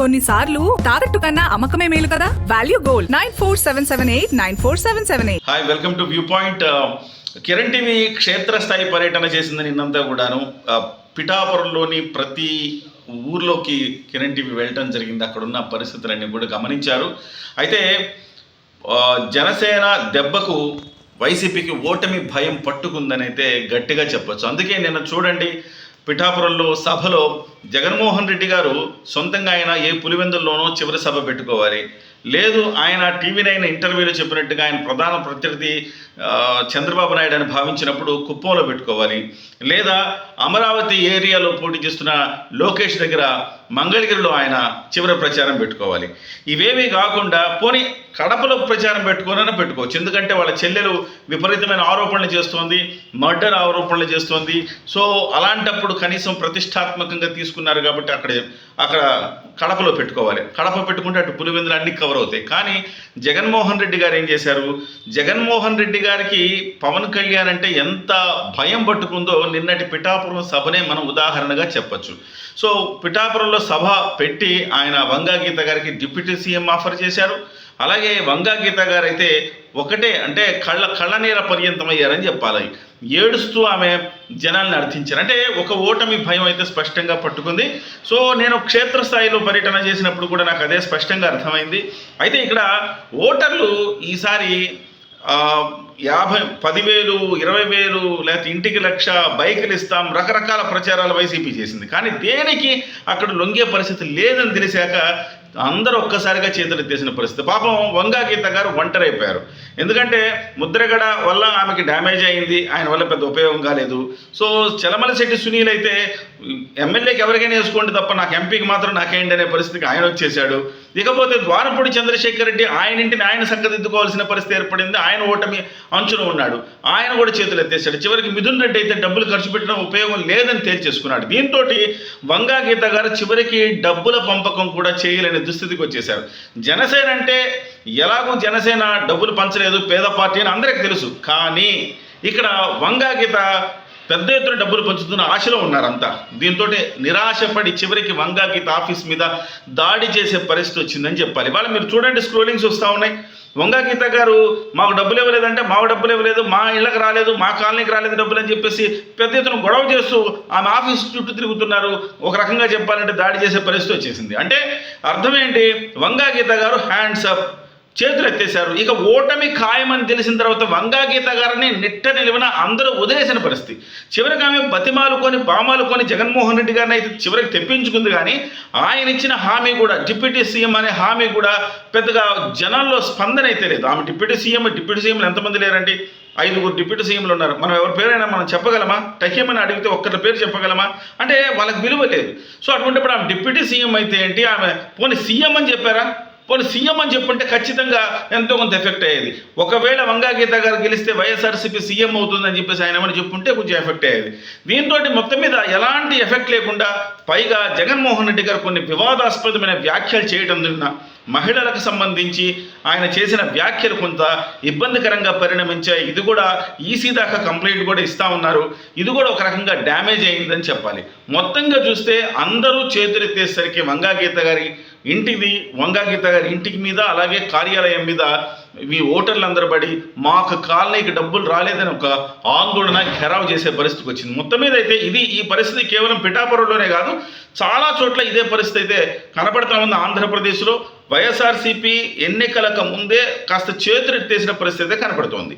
కొన్నిసార్లు తాకట్టు కన్నా అమ్మకమే మేలు కదా? Value gold nine four seven seven eight nine four seven seven eight hi welcome to view point Kiran TV క్షేత్రస్థాయి పర్యటన చేసింది నిన్నంతా కూడాను. Uh, పిఠాపురంలోని ప్రతి ఊర్లోకి కిరణ్ టీవీ వెళ్ళటం జరిగింది. అక్కడ ఉన్న పరిస్థితులన్నీ కూడా గమనించారు. అయితే జనసేన దెబ్బకు వైసీపీకి ఓటమి భయం పట్టుకుందని అయితే గట్టిగా చెప్పొచ్చు. అందుకే నిన్న చూడండి పిఠాపురంలో సభలో జగన్మోహన్ రెడ్డి గారు సొంతంగా ఆయన ఏ పులివెందుల్లోనో చివరి సభ పెట్టుకోవాలి. లేదు ఆయన టీవీ నైన్ ఇంటర్వ్యూలో చెప్పినట్టుగా ఆయన ప్రధాన ప్రత్యర్థి చంద్రబాబు నాయుడు అని భావించినప్పుడు కుప్పంలో పెట్టుకోవాలి. లేదా అమరావతి ఏరియాలో పోటీ చేస్తున్న లోకేష్ దగ్గర మంగళగిరిలో ఆయన చివరి ప్రచారం పెట్టుకోవాలి. ఇవేమీ కాకుండా పోనీ కడపలో ప్రచారం పెట్టుకోనని పెట్టుకోవచ్చు. ఎందుకంటే వాళ్ళ చెల్లెలు విపరీతమైన ఆరోపణలు చేస్తోంది మర్డర్ ఆరోపణలు చేస్తోంది. సో అలాంటప్పుడు కనీసం ప్రతిష్టాత్మకంగా తీసుకున్నారు కాబట్టి అక్కడ అక్కడ కడపలో పెట్టుకోవాలి. కడప పెట్టుకుంటే అటు పులివెందులు అన్ని కవర్ అవుతాయి. కానీ జగన్మోహన్ రెడ్డి గారు ఏం చేశారు? జగన్మోహన్ రెడ్డి గారికి పవన్ కళ్యాణ్ అంటే ఎంత భయం పట్టుకుందో నిన్నటి పిఠాపురం సభనే మనం ఉదాహరణగా చెప్పొచ్చు. సో పిఠాపురంలో సభ పెట్టి ఆయన వంగా గీత గారికి డిప్యూటీ సీఎం ఆఫర్ చేశారు. అలాగే వంగా గీత గారు అయితే ఒకటే అంటే కళ్ళ కళ్ళనీర పర్యంతమయ్యారని చెప్పాలి. ఏడుస్తూ ఆమె జనాల్ని అర్థించారు అంటే ఒక ఓటమి భయం అయితే స్పష్టంగా పట్టుకుంది. సో నేను క్షేత్రస్థాయిలో పర్యటన చేసినప్పుడు కూడా నాకు అదే స్పష్టంగా అర్థమైంది. అయితే ఇక్కడ ఓటర్లు ఈసారి యాభై పదివేలు ఇరవై వేలు లేకపోతే ఇంటికి లక్ష బైకులు ఇస్తాం రకరకాల ప్రచారాలు వైసీపీ చేసింది. కానీ దేనికి అక్కడ లొంగే పరిస్థితి లేదని తెలిసాక అందరూ ఒక్కసారిగా చేతులు ఎత్తేసిన పరిస్థితి. పాపం వంగా గీత గారు ఒంటరి అయిపోయారు ఎందుకంటే ముద్రగడ వల్ల ఆమెకి డ్యామేజ్ అయింది ఆయన వల్ల పెద్ద ఉపయోగం కాలేదు. సో చలమలశెట్టి సునీల్ అయితే ఎమ్మెల్యేకి ఎవరికైనా వేసుకోండి తప్ప నాకు ఎంపీకి మాత్రం నాకేయండి అనే పరిస్థితికి ఆయన వచ్చేసాడు ఇకపోతే ద్వారపూడి చంద్రశేఖర్ రెడ్డి ఆయన ఇంటిని ఆయన చక్కదిద్దుకోవాల్సిన పరిస్థితి ఏర్పడింది. ఆయన ఓటమి అంచున ఉన్నాడు. ఆయన కూడా చేతులు ఎత్తేసాడు చివరికి మిథున్ రెడ్డి అయితే డబ్బులు ఖర్చు పెట్టడం ఉపయోగం లేదని తేల్చేసుకున్నాడు. దీంతో వంగా గీత గారు చివరికి డబ్బుల పంపకం కూడా చేయలేని దుస్థితికి వచ్చేశారు. జనసేన అంటే ఎలాగో జనసేన డబ్బులు పంచలేదు. పేద పార్టీ అని అందరికీ తెలుసు. కానీ ఇక్కడ వంగా గీత పెద్ద ఎత్తున డబ్బులు పంచుతున్న ఆశలో ఉన్నారంతా. దీంతో నిరాశపడి చివరికి వంగా గీత ఆఫీస్ మీద దాడి చేసే పరిస్థితి వచ్చిందని చెప్పాలి. వాళ్ళు మీరు చూడండి స్క్రోలింగ్స్ వస్తూ ఉన్నాయి. వంగా గీత గారు మాకు డబ్బులు ఇవ్వలేదంటే మాకు డబ్బులు ఇవ్వలేదు మా ఇళ్ళకి రాలేదు మా కాలనీకి రాలేదు డబ్బులు అని చెప్పేసి పెద్ద ఎత్తున గొడవ చేస్తూ ఆమె ఆఫీస్ చుట్టూ తిరుగుతున్నారు. ఒక రకంగా చెప్పాలంటే దాడి చేసే పరిస్థితి వచ్చేసింది. అంటే అర్థం ఏంటి? వంగా గీత గారు హ్యాండ్స్ అప్ చేతులు ఎత్తేశారు ఇక ఓటమి ఖాయమని తెలిసిన తర్వాత వంగా గీత గారిని నిట్ట నిలివిన అందరూ వదిలేసిన పరిస్థితి. చివరికి ఆమె బతిమాలుకొని బామాలుకొని జగన్మోహన్ రెడ్డి గారిని అయితే చివరికి తెప్పించుకుంది కానీ ఆయన ఇచ్చిన హామీ కూడా డిప్యూటీ సీఎం అనే హామీ కూడా పెద్దగా జనాల్లో స్పందన అయితే లేదు. ఆమె డిప్యూటీ సీఎం డిప్యూటీ సీఎంలు ఎంతమంది లేరండి? ఐదుగురు డిప్యూటీ సీఎంలు ఉన్నారు. మనం ఎవరి పేరైనా మనం చెప్పగలమా? టహీమని అడిగితే ఒక్కరి పేరు చెప్పగలమా? అంటే వాళ్ళకి విలువ లేదు. సో అటువంటిప్పుడు ఆమె డిప్యూటీ సీఎం అయితే ఏంటి? ఆమె పోనీ సీఎం అని చెప్పారా? పోనీ సీఎం అని చెప్పుంటే ఖచ్చితంగా ఎంతో కొంత ఎఫెక్ట్ అయ్యేది. ఒకవేళ వంగా గీత గారు గెలిస్తే వైఎస్ఆర్సీపీ సీఎం అవుతుందని చెప్పేసి ఆయన ఏమని చెప్పుంటే కొంచెం ఎఫెక్ట్ అయ్యేది. దీంతో మొత్తం మీద ఎలాంటి ఎఫెక్ట్ లేకుండా పైగా జగన్మోహన్ రెడ్డి గారు కొన్ని వివాదాస్పదమైన వ్యాఖ్యలు చేయడం జరిగిన మహిళలకు సంబంధించి ఆయన చేసిన వ్యాఖ్యలు కొంత ఇబ్బందికరంగా పరిణమించాయి. ఇది కూడా ఈసీ దాకా కంప్లైంట్ కూడా ఇస్తా ఉన్నారు. ఇది కూడా ఒక రకంగా డ్యామేజ్ అయిందని చెప్పాలి. మొత్తంగా చూస్తే అందరూ చేతులెత్తేసరికి వంగా గీత గారి ఇంటిది వంగాగీత గారి ఇంటికి మీద అలాగే కార్యాలయం మీద మీ ఓటర్లు అందరు పడి మాకు కాలనీకి డబ్బులు రాలేదని ఒక ఆందోళన ఘెరావ్ చేసే పరిస్థితికి వచ్చింది. మొత్తం మీద అయితే ఇది ఈ పరిస్థితి కేవలం పిఠాపురంలోనే కాదు చాలా చోట్ల ఇదే పరిస్థితి అయితే కనబడతా ఉంది ఆంధ్రప్రదేశ్లో. వైఎస్ఆర్సీపీ ఎన్నికలకు ముందే కాస్త చేతులెత్తేసిన పరిస్థితి అయితే కనపడుతోంది.